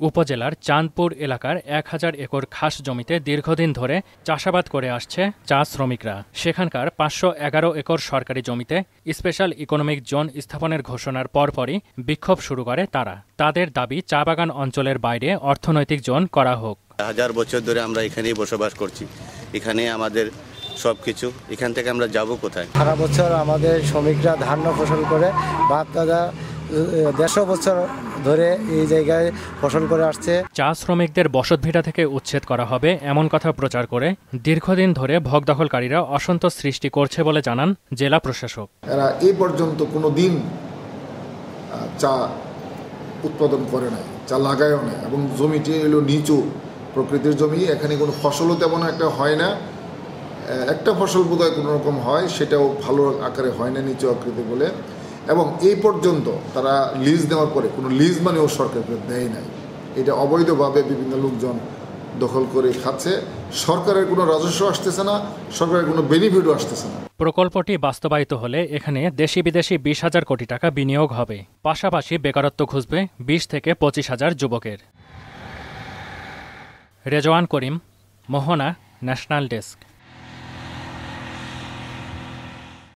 উপজেলার চাঁদপুর এলাকার এক হাজার একর খাস জমিতে দীর্ঘদিন ধরে চাষাবাদ করে আসছে চা শ্রমিকরা। সেখানকার পাঁচশো এগারো একর সরকারি জমিতে স্পেশাল ইকোনমিক জোন স্থাপনের ঘোষণার পরপরই বিক্ষোভ শুরু করে তারা। তাদের দাবি চা বাগান অঞ্চলের বাইরে অর্থনৈতিক জোন করা হোক। হাজার বছর ধরে আমরা এখানেই বসবাস করছি। এখানে আমাদের সব কিছু এখান থেকে আমরা যাব কোথায়? সারা বছর আমাদের শ্রমিকরা ধান্য ফসল করে বাপ দাদা দেড়শো বছর ধরে এই জায়গায় ফসল করে আসছে। চা শ্রমিকদের বসত বসতভিটা থেকে উচ্ছেদ করা হবে এমন কথা প্রচার করে দীর্ঘদিন ধরে ভোগদখলকারীরা অসন্তোষ সৃষ্টি করছে বলে জানান জেলা প্রশাসক। এরা এই পর্যন্ত কোনো দিন চা উৎপাদন করে নাই চা লাগায়ও নাই এবং জমিটি হলো নিচু। প্রকৃতির জমি এখানে কোনো ফসলও তেমন একটা হয় না। একটা ফসল বোধহয় কোনো রকম হয় সেটাও ভালো আকারে হয় না নিচু আকৃতি বলে। এবং এই পর্যন্ত তারা লিজ দেওয়ার পরে, কোনো লিজ মানেও সরকারকে দেয় নাই। এটা অবৈধভাবে বিভিন্ন লোকজন দখল করে খাচ্ছে। সরকারের কোনো রাজস্ব আসতেছে না, সরকারের কোনো বেনিফিটও আসতেছে না। প্রকল্পটি বাস্তবায়িত হলে এখানে দেশি বিদেশি বিশ হাজার কোটি টাকা বিনিয়োগ হবে। পাশাপাশি বেকারত্ব খুঁজবে বিশ থেকে পঁচিশ হাজার যুবকের। Rezwan Karim, Mohona national desk.